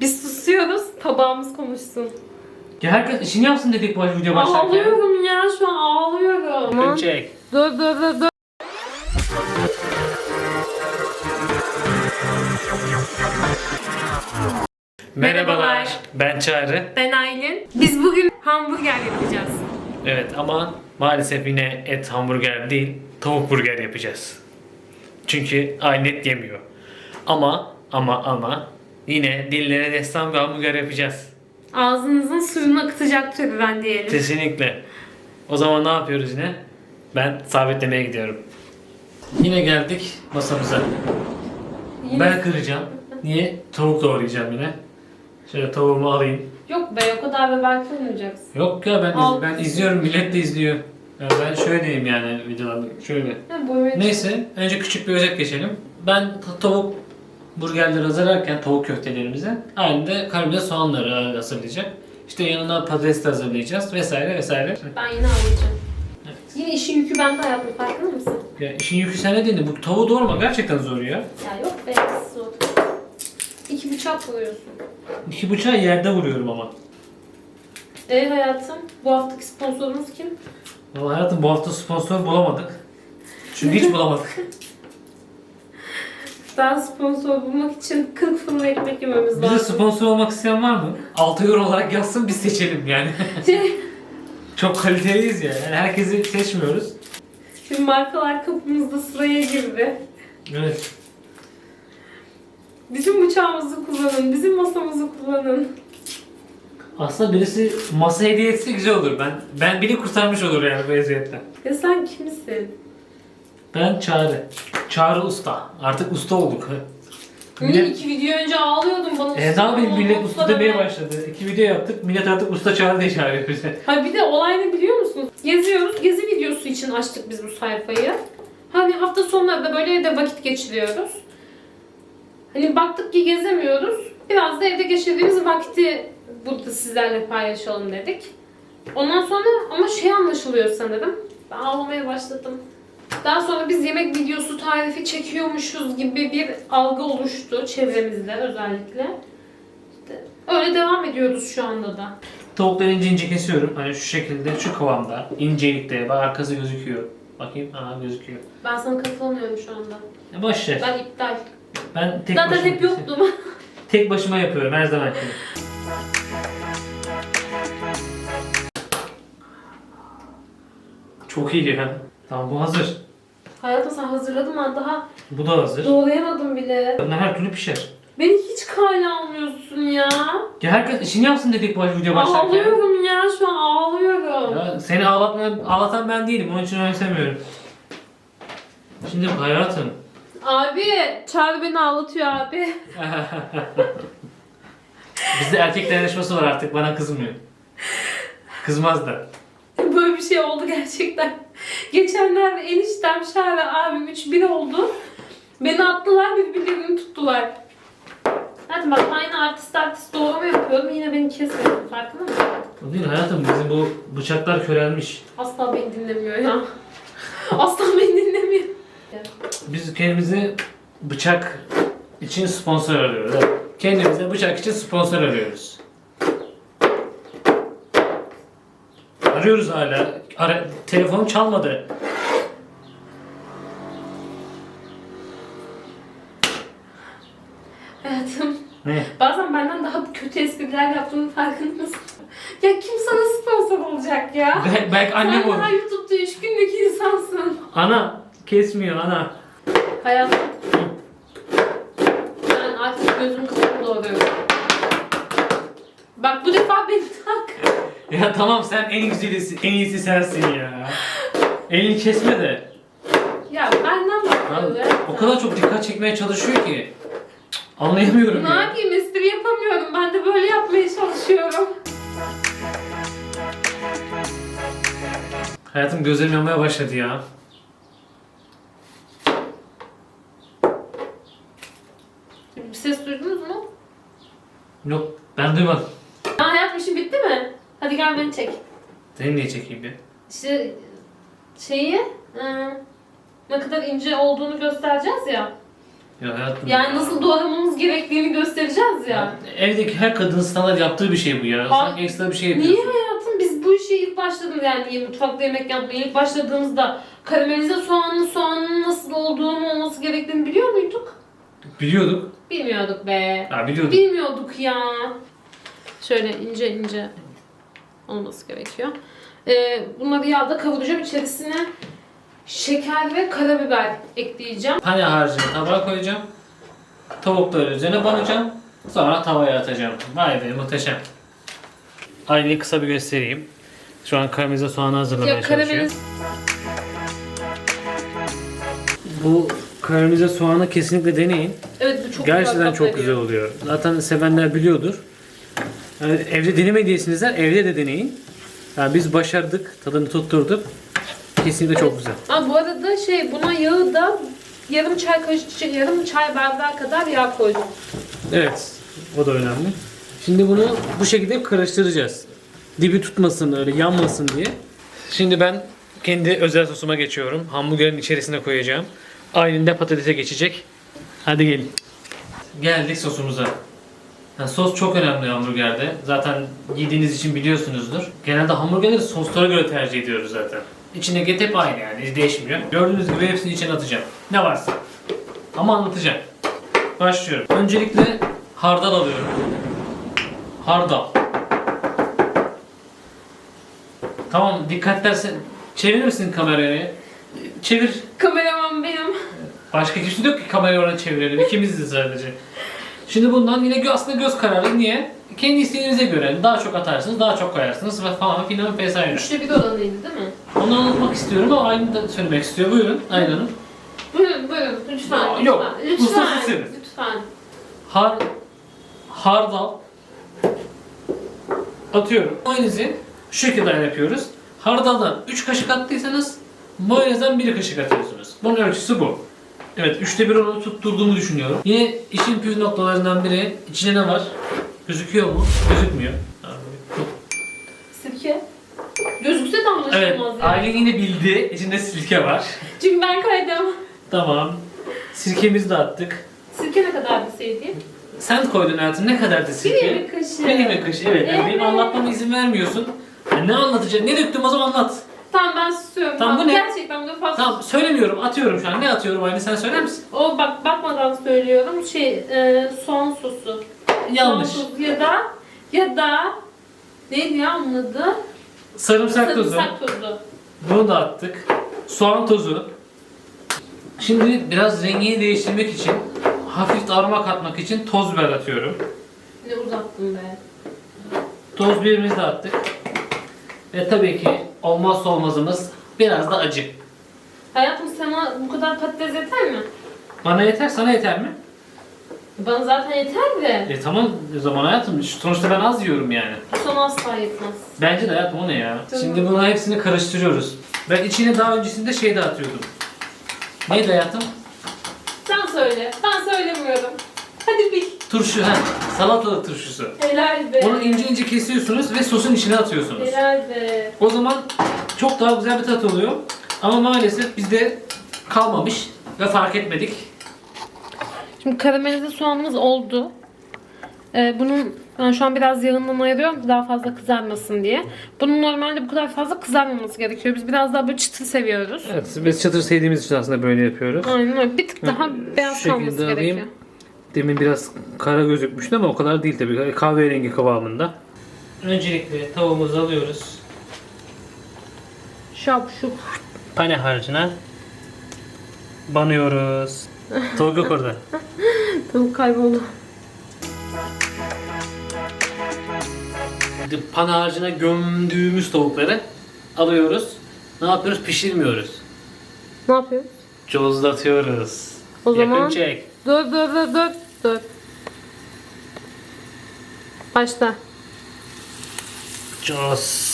Biz susuyoruz, tabağımız konuşsun. Ya herkes işini yapsın dedik bu video başlarken. Ağlıyorum ya şu an ağlıyorum. Çek. Dur dur dur dur. Merhabalar. Ben Çağrı. Ben Aylin. Biz bugün hamburger yapacağız. Evet ama maalesef yine et hamburger değil, tavuk burger yapacağız. Çünkü Aylin et yemiyor. Ama ama ama yine dillere destan bir hamburger yapacağız. Ağzınızın suyunu akıtacak türden diyelim. Kesinlikle. O zaman ne yapıyoruz yine? Ben sabitlemeye gidiyorum. Yine geldik masamıza. Yine- Ben kıracağım. Niye? Tavuk doğrayacağım yine. Şöyle tavuğumu alayım. Yok be o kadar da belki olmayacaksın. Yok ya ben Al. ben izliyorum, millet de izliyor. Ya ben şöyleyim yani videolarda. Şöyle. Ha, Neyse, önce küçük bir özet geçelim. Ben ta- tavuk burgerleri hazırlarken tavuk köftelerimizi aynı da karbonat soğanları hazırlayacak. İşte yanına patates de hazırlayacağız vesaire vesaire. Ben yine alacağım. Yine işin yükü bende hayatım farkında mısın? Ya işin yükü sende değil. Bu tavuğu doğurma gerçekten zor ya. Ya yok be zor. İki bıçak vuruyorsun. İki bıçağı yerde vuruyorum ama. E hayatım bu haftaki sponsorumuz kim? Vallahi hayatım bu hafta sponsor bulamadık. Çünkü hiç bulamadık. Daha sponsor bulmak için 40 fırın ekmek yememiz Bize lazım. sponsor olmak isteyen var mı? 6 euro olarak yazsın biz seçelim yani. Çok kaliteliyiz ya. Yani herkesi seçmiyoruz. Şimdi markalar kapımızda sıraya girdi. Evet. Bizim bıçağımızı kullanın, bizim masamızı kullanın. Aslında birisi masa hediye etse güzel olur. Ben ben biri kurtarmış olur yani bu eziyetten. Ya sen kimsin? Ben Çağrı. Çağrı Usta. Artık usta olduk. Niye Millet, iki video önce ağlıyordun bana e, ne yapayım millet usta demeye başladı. İki video yaptık. Millet artık usta Çağrı diye çağırıyor bize. Ha bir de olay ne biliyor musunuz? Geziyoruz. Gezi videosu için açtık biz bu sayfayı. Hani hafta sonları da böyle evde vakit geçiriyoruz. Hani baktık ki gezemiyoruz. Biraz da evde geçirdiğimiz vakti burada sizlerle paylaşalım dedik. Ondan sonra ama şey anlaşılıyor sanırım. Ben ağlamaya başladım. Daha sonra biz yemek videosu tarifi çekiyormuşuz gibi bir algı oluştu çevremizde özellikle. İşte öyle devam ediyoruz şu anda da. Tavukları ince ince kesiyorum. Hani şu şekilde, şu kıvamda. incelikte. Bak arkası gözüküyor. Bakayım. Aha gözüküyor. Ben sana katılamıyorum şu anda. Ya boş ver. Ben iptal. Ben tek Zaten başıma hep yoktum. Tek başıma yapıyorum her zaman. Çok iyi ya. Tamam bu hazır. Hayatım sen hazırladın ben daha Bu da hazır. doğrayamadım bile. Bunlar her türlü pişer. Beni hiç kale almıyorsun ya. Ya herkes işini yapsın dedik bu video başlarken. Ağlıyorum ya şu an ağlıyorum. Ya seni ağlatmayan, ağlatan ben değilim. Onun için önemsemiyorum. Şimdi hayatım. Abi Çağrı beni ağlatıyor abi. Bizde erkek dayanışması var artık. Bana kızmıyor. Kızmaz da. Böyle bir şey oldu gerçekten. Geçenlerde eniştem Şahra abim 3-1 oldu. Beni attılar birbirlerini tuttular. Hadi bak aynı artist artist doğrama yapıyorum yine beni kesmiyorsun farkında mısın? O değil hayatım. Bizim bu bıçaklar körelmiş. Asla beni dinlemiyor ya. Asla beni dinlemiyor. Biz kendimize bıçak için sponsor arıyoruz. Kendimize bıçak için sponsor arıyoruz. Arıyoruz hala. Ara, telefonum çalmadı. Hayatım Ne? bazen benden daha kötü espriler yaptığının farkında mısın? Ya kim sana sponsor olacak ya? Bel- belki annem Sen olur. daha YouTube'da 3 günlük insansın. Ana kesmiyor ana. Hayatım. Ben artık gözüm kapalı doğruyorum. Bak bu defa beni tak. Ya tamam sen en güzelisi, en iyisi sensin ya. Elini kesme de. Ya benden bakıyor ya. O kadar çok dikkat çekmeye çalışıyor ki. Cık, Anlayamıyorum Ne ya. yapayım espri yapamıyorum. Ben de böyle yapmaya çalışıyorum. Hayatım gözlerim yanmaya başladı ya. Bir ses duydunuz mu? Yok ben duymadım. Ha hayatım işin bitti mi? Hadi gel beni çek. Seni niye çekeyim bir? İşte şeyi e, ne kadar ince olduğunu göstereceğiz ya. Ya hayatım. Yani nasıl doğramamız gerektiğini göstereceğiz ya. Evdeki her kadının standart yaptığı bir şey bu ya. Ha- Sanki ekstra bir şey Niye yapıyorsun. hayatım? Biz bu işe ilk başladığımız yani mutfakta yemek yapmaya ilk başladığımızda karamelize soğanın soğanın nasıl olduğunu olması gerektiğini biliyor muyduk? Biliyorduk. Bilmiyorduk be. Ha biliyorduk. Bilmiyorduk ya. Şöyle ince ince olması gerekiyor. Ee, bunları yağda kavuracağım. İçerisine şeker ve karabiber ekleyeceğim. Pane harcını tabağa koyacağım. Tavukları üzerine banacağım. Sonra tavaya atacağım. Vay be muhteşem. Aileyi kısa bir göstereyim. Şu an karamelize soğanı hazırlamaya Ya çalışıyor. Bu karamelize soğanı kesinlikle deneyin. Evet bu çok Gerçekten güzel çok güzel oluyor. Zaten sevenler biliyordur. Yani evde denemediyseniz evde de deneyin. Yani biz başardık, tadını tutturduk. Kesinlikle çok güzel. Ha bu arada şey buna yağı da yarım çay kaşığı yarım çay bardağı kadar yağ koydum. Evet, o da önemli. Şimdi bunu bu şekilde karıştıracağız. Dibi tutmasın, öyle yanmasın diye. Şimdi ben kendi özel sosuma geçiyorum. Hamburgerin içerisine koyacağım. Aynında patatese geçecek. Hadi gelin. Geldik sosumuza. Ha, sos çok önemli hamburgerde. Zaten yediğiniz için biliyorsunuzdur. Genelde hamburgerleri soslara göre tercih ediyoruz zaten. İçindeki hep aynı yani hiç değişmiyor. Gördüğünüz gibi hepsini içine atacağım. Ne varsa. Ama anlatacağım. Başlıyorum. Öncelikle hardal alıyorum. Hardal. Tamam dikkat dersen çevirir misin kamerayı? Çevir. Kameraman benim. Başka kimse yok ki kamerayı oraya çevirelim. İkimiziz sadece. Şimdi bundan yine aslında göz kararı. Niye? Kendi isteğinize göre daha çok atarsınız, daha çok koyarsınız ve falan filan vesaire. Üçte bir oranıydı değil mi? Onu anlatmak istiyorum ama aynı da söylemek istiyor. Buyurun Aylin Hanım. Buyurun buyurun lütfen. Lütfen. yok, Lütfen. ustası sizsiniz. Lütfen. Har hardal atıyorum. Mayonezi şu şekilde yapıyoruz. Hardaldan 3 kaşık attıysanız mayonezden 1 kaşık atıyorsunuz. Bunun ölçüsü bu. Evet, üçte bir onu tutturduğumu düşünüyorum. Yine işin püf noktalarından biri içinde ne var? Gözüküyor mu? Gözükmüyor. Sirke. Gözükse de anlaşılmaz Evet, yani. Aylin yine bildi. İçinde sirke var. Çünkü ben kaydım. Tamam. Sirkemizi de attık. Sirke ne kadar sevdiğim? Sen koydun hayatım. Ne kadardı sirke? Bir yemek kaşığı. Bir yemek kaşığı. Evet. Yani benim anlatmama izin vermiyorsun. Yani ne anlatacak? Ne döktüm o zaman anlat. Tamam ben susuyorum. Tamam, bu ne? Gerçekten bu fazla. Tamam söylemiyorum. Atıyorum şu an. Ne atıyorum Aylin sen söyler misin? O bak bakmadan söylüyorum. Şey e, soğan sosu. Yanlış. Soğan sosu ya da ya da neydi ya onun adı? Sarımsak tozu. Sarımsak tozu. Bunu da attık. Soğan tozu. Şimdi biraz rengini değiştirmek için hafif de aroma katmak için toz biber atıyorum. Ne uzattım be. Toz biberimizi de attık. Ve tabii ki olmazsa olmazımız biraz da acı. Hayatım sana bu kadar patates yeter mi? Bana yeter, sana yeter mi? Bana zaten yeter de. E tamam o zaman hayatım. Sonuçta ben az yiyorum yani. Sana asla yetmez. Bence de hayatım o ne ya? Tamam. Şimdi bunların hepsini karıştırıyoruz. Ben içine daha öncesinde şey de atıyordum. Neydi hayatım? Sen söyle. Ben söylemiyorum. Hadi bil. Turşu, ha. Salatalık turşusu. Helal be. Onu ince ince kesiyorsunuz ve sosun içine atıyorsunuz. Helal be. O zaman çok daha güzel bir tat oluyor. Ama maalesef bizde kalmamış ve fark etmedik. Şimdi karamelize soğanımız oldu. Ee, bunun ben şu an biraz yağından ayırıyorum ki daha fazla kızarmasın diye. Bunun normalde bu kadar fazla kızarmaması gerekiyor. Biz biraz daha böyle çıtır seviyoruz. Evet, biz çatır sevdiğimiz için aslında böyle yapıyoruz. Aynen öyle. Bir tık daha beyaz kalması alayım. gerekiyor. Demin biraz kara gözükmüştü ama o kadar değil tabii. Kahverengi kıvamında. Öncelikle tavuğumuzu alıyoruz. Şap şup. Pane harcına banıyoruz. Tavuk yok orada. Tavuk kayboldu. Pane harcına gömdüğümüz tavukları alıyoruz. Ne yapıyoruz? Pişirmiyoruz. Ne yapıyoruz? Cozlatıyoruz. O Yakın zaman- çek. Dur dur dur dur. Dur. Başla. Coz.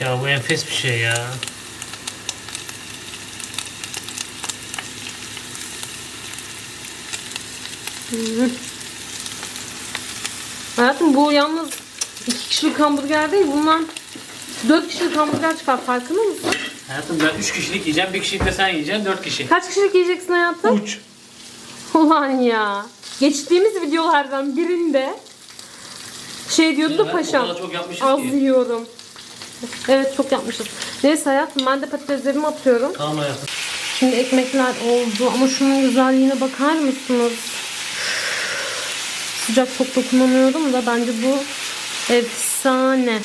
Ya bu enfes bir şey ya. Hayatım bu yalnız iki kişilik hamburger değil. Bundan dört kişilik hamburger çıkar. Farkında mısın? Hayatım ben 3 kişilik yiyeceğim, bir kişilik de sen yiyeceksin, 4 kişi. Kaç kişilik yiyeceksin hayatım? Uç. Ulan ya. Geçtiğimiz videolardan birinde şey diyordu da paşam. Çok Az ki. yiyorum. Evet çok yapmışız. Neyse hayatım ben de patateslerimi atıyorum. Tamam hayatım. Şimdi ekmekler oldu ama şunun güzelliğine bakar mısınız? Sıcak çok dokunamıyorum da bence bu efsane.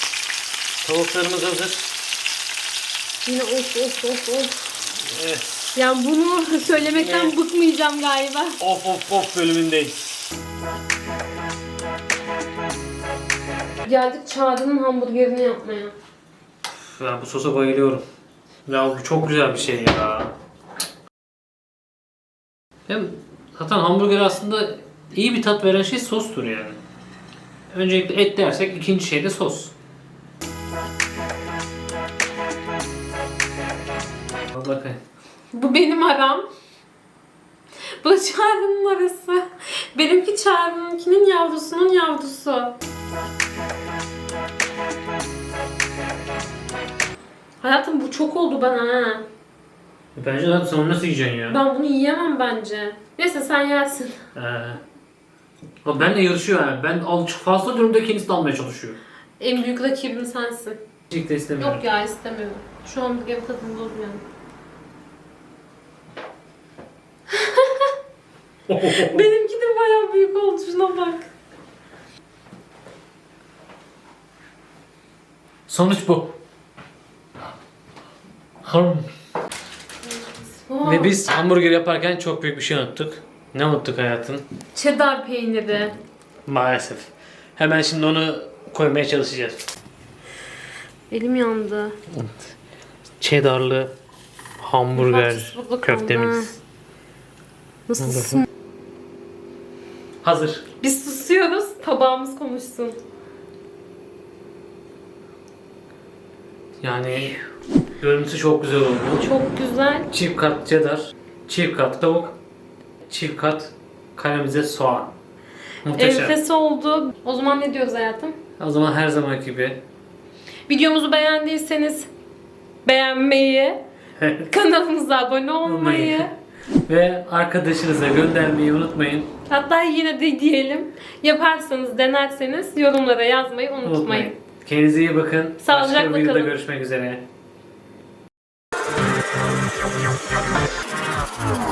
Tavuklarımız hazır. Yine of of of of. Evet. Yani bunu söylemekten Evet. bıkmayacağım galiba. Of of of bölümündeyiz. Geldik Çağrı'nın hamburgerini yapmaya. Ben bu sosa bayılıyorum. Ya bu çok güzel bir şey ya. Hem zaten hamburger aslında iyi bir tat veren şey sostur yani. Öncelikle et dersek ikinci şey de sos. Bakayım. Bu benim aram. Bu Çağrı'nın arası. Benimki Çağrı'nınkinin yavrusunun yavrusu. Hayatım bu çok oldu bana ha. Bence zaten sen onu nasıl yiyeceksin ya? Ben bunu yiyemem bence. Neyse sen yersin. Ee, ama benle yarışıyor yani. Ben al fazla durumda kendisi almaya çalışıyor. En büyük rakibim sensin. Hiç de istemiyorum. Yok ya istemiyorum. Şu hamburgerin tadını bozmayalım. Benimki de bayağı büyük oldu şuna bak. Sonuç bu. Wow. Ve biz hamburger yaparken çok büyük bir şey unuttuk. Ne unuttuk hayatım? Cheddar peyniri. Maalesef. Hemen şimdi onu koymaya çalışacağız. Elim yandı. Cheddarlı hamburger Haksızlık köftemiz. Nasılsın? Hazır. Biz susuyoruz, tabağımız konuşsun. Yani görüntüsü çok güzel oldu. Çok güzel. Çift kat cheddar, çift kat tavuk, çift kat karamelize soğan. Muhteşem. Enfes oldu. O zaman ne diyoruz hayatım? O zaman her zaman gibi Videomuzu beğendiyseniz beğenmeyi, kanalımıza abone olmayı, ve arkadaşınıza göndermeyi unutmayın. hatta yine de diyelim yaparsanız, denerseniz yorumlara yazmayı unutmayın. Unutmayın. Kendinize iyi bakın. Sağlıcakla Başka bir videoda kalın. görüşmek üzere.